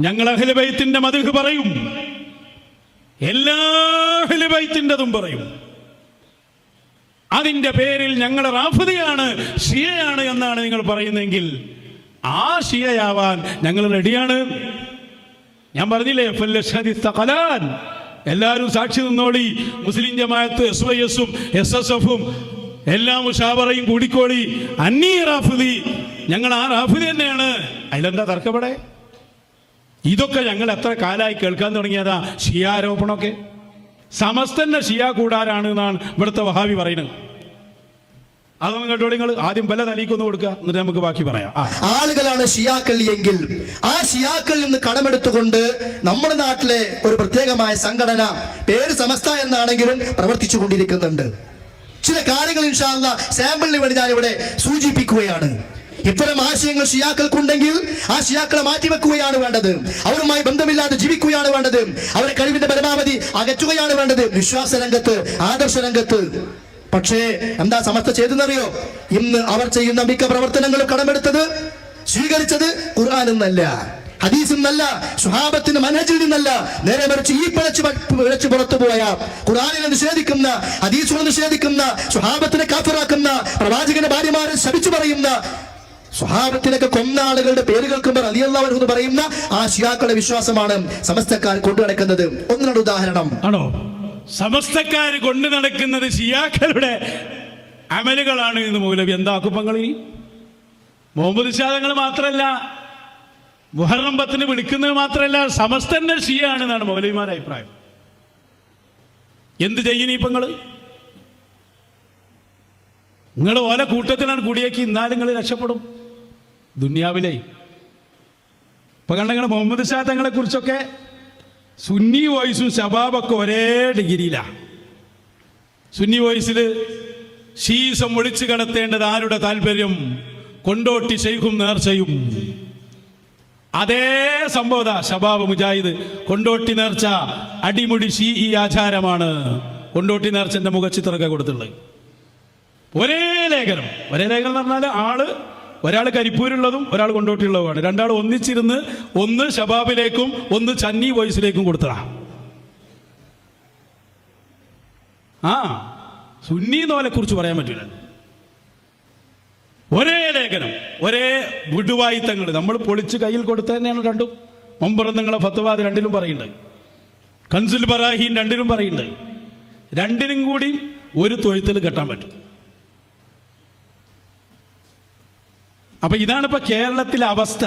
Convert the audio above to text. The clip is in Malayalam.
ഞങ്ങൾ അഹിലബൈത്തിന്റെ മതിഹ് പറയും. എല്ലാ അഹിലബൈത്തിന്റെതും പറയും. അതിന്റെ പേരിൽ ഞങ്ങൾ റാഫിദയാണ് ഷിയയാണ് എന്നാണ് നിങ്ങൾ പറയുന്നതെങ്കിൽ ആ ഷിയയാവാൻ ഞങ്ങൾ റെഡിയാണ്. ഞാൻ പറഞ്ഞില്ലേ എല്ലാവരും സാക്ഷി നിന്നോളി. മുസ്ലിം ജമാഅത്ത് എസ് വൈ എസും എസ് എസ് എഫും എല്ലാ മുഷാബറയും കൂടിക്കോളി. അന്നീ റാഫിദി ഞങ്ങൾ ആ റാഫിദി തന്നെയാണ്. അതിലെന്താ തർക്കപ്പെടെ? ഇതൊക്കെ ഞങ്ങൾ എത്ര കാലമായി കേൾക്കാൻ തുടങ്ങിയതാ? ഷിയ ആരോപണമൊക്കെ സമസ്തന്റെ ഷിയ കൂടാരാണ് എന്നാണ് ഇവിടുത്തെ വഹാബി പറയുന്നത്. അതൊന്നും കേട്ടോ നിങ്ങൾ? ആദ്യം പല തലീക്കൊന്ന് കൊടുക്കുക എന്നിട്ട് നമുക്ക് ബാക്കി പറയാം. ആളുകളാണ് ഷിയാക്കൾ എങ്കിൽ ആ ഷിയാക്കളിൽ നിന്ന് കടമെടുത്തുകൊണ്ട് നമ്മുടെ നാട്ടിലെ ഒരു പ്രത്യേകമായ സംഘടന പേര് സമസ്ത എന്നാണെങ്കിലും പ്രവർത്തിച്ചു കൊണ്ടിരിക്കുന്നുണ്ട്. ചില കാര്യങ്ങൾ ഇൻഷാല്ല സാമ്പിളിന് വേണ്ടി ഞാൻ ഇവിടെ സൂചിപ്പിക്കുകയാണ്. ഇത്തരം ആശയങ്ങൾ ഷിയാക്കൾക്കുണ്ടെങ്കിൽ ആ ഷിയാക്കളെ മാറ്റിവെക്കുകയാണ് വേണ്ടത്. അവരുമായി ബന്ധമില്ലാതെ ജീവിക്കുകയാണ് വേണ്ടത്. അവരെ കഴിവിന്റെ പരമാവധി അകറ്റുകയാണ് വേണ്ടത്. വിശ്വാസ രംഗത്ത് ആദർശ രംഗത്ത്. പക്ഷേ എന്താ സമസ്ത ചെയ്തെന്നറിയോ ഇന്ന് അവർ ചെയ്യുന്ന മിക്ക പ്രവർത്തനങ്ങളും കടമെടുത്തത് സ്വീകരിച്ചത് ഖുർആൻ എന്നല്ല ഹദീസ് സുഹാബത്തിന്റെ മനജിൽ നിന്നല്ല. നേരെ മറിച്ച് ഈ പിഴച്ച് പിഴച്ച് പുറത്തു പോയ ഖുറാനിനെ നിഷേധിക്കുന്ന ഹദീസുകളെ നിഷേധിക്കുന്ന സുഹാബത്തിനെ കാഫിറാക്കുന്ന പ്രവാചകന്റെ ഭാര്യമാരെ ശപിച്ചു പറയുന്ന സ്വഹാബത്തിലൊക്കെ കൊന്ന ആളുകളുടെ പേര് കേൾക്കുമ്പോൾ അലിയല്ലാവർ എന്ന് പറയുന്ന ആ ശിയാക്കളുടെ വിശ്വാസമാണ് സമസ്തക്കാർ കൊണ്ടു നടക്കുന്നത്. ഒന്നിനോട് ഉദാഹരണം. ആണോ? സമസ്തക്കാർ കൊണ്ടു നടക്കുന്നത് ഷിയാക്കളുടെ അമലുകളാണ് എന്ന് മൗലവി എന്താക്കുപ്പങ്ങൾ ഇനി മുഹമ്മദ് ഷാദങ്ങൾ മാത്രമല്ല മുഹറം പത്തിന് വിളിക്കുന്നത് മാത്രമല്ല സമസ്തന്റെ ഷിയാണ് എന്നാണ് മൗലവിമാരുടെ അഭിപ്രായം. എന്ത് ചെയ്യുന്നു ഇപ്പൊ നിങ്ങൾ? നിങ്ങൾ ഓല കൂട്ടത്തിലാണ് കൂടിയേക്ക് ഇന്നാലും നിങ്ങൾ രക്ഷപ്പെടും. ദുന്യാവിലെ. ഇപ്പൊ കണ്ടങ്ങൾ മുഹമ്മദ് ഷാ തങ്ങളെ കുറിച്ചൊക്കെ സുന്നി വോയിസും ഷബാബൊക്കെ ഒരേ ഡിഗ്രിയിലാണ് സുന്നി വോയിസിൽ ശീസം ഒളിച്ചു കടത്തേണ്ടത് ആരുടെ താല്പര്യം? കൊണ്ടോട്ടി ശൈഖും നേർച്ചയും. അതേ സംഭവത ഷബാബ് മുജാഹിദ്. കൊണ്ടോട്ടി നേർച്ച അടിമുടി ഷീ ഈ ആചാരമാണ്. കൊണ്ടോട്ടി നേർച്ചന്റെ മുഖച്ചിത്രമൊക്കെ കൊടുത്തുള്ളത് ഒരേ ലേഖനം. ഒരേ ലേഖനം എന്ന് പറഞ്ഞാൽ ആൾ ഒരാൾ കരിപ്പൂരുള്ളതും ഒരാൾ കൊണ്ടോട്ടിയുള്ളതുമാണ്. രണ്ടാൾ ഒന്നിച്ചിരുന്ന് ഒന്ന് ഷബാബിലേക്കും ഒന്ന് ചന്നി വോയിസിലേക്കും കൊടുത്തതാ. ആ സുന്നി നോലെ കുറിച്ച് പറയാൻ പറ്റില്ല ഒരേ ലേഖനം ഒരേ വിടുവായിത്തങ്ങൾ നമ്മൾ പൊളിച്ച് കയ്യിൽ കൊടുത്ത തന്നെയാണ് രണ്ടും നിങ്ങളെ ഫത്വാദ് രണ്ടിലും പറയുന്നുണ്ട്. കൻസുൽ ബറാഹീൻ രണ്ടിലും പറയുന്നുണ്ട്. രണ്ടിനും കൂടി ഒരു തൊഴുത്തിൽ കെട്ടാൻ പറ്റും. അപ്പൊ ഇതാണ് ഇപ്പൊ കേരളത്തിലെ അവസ്ഥ.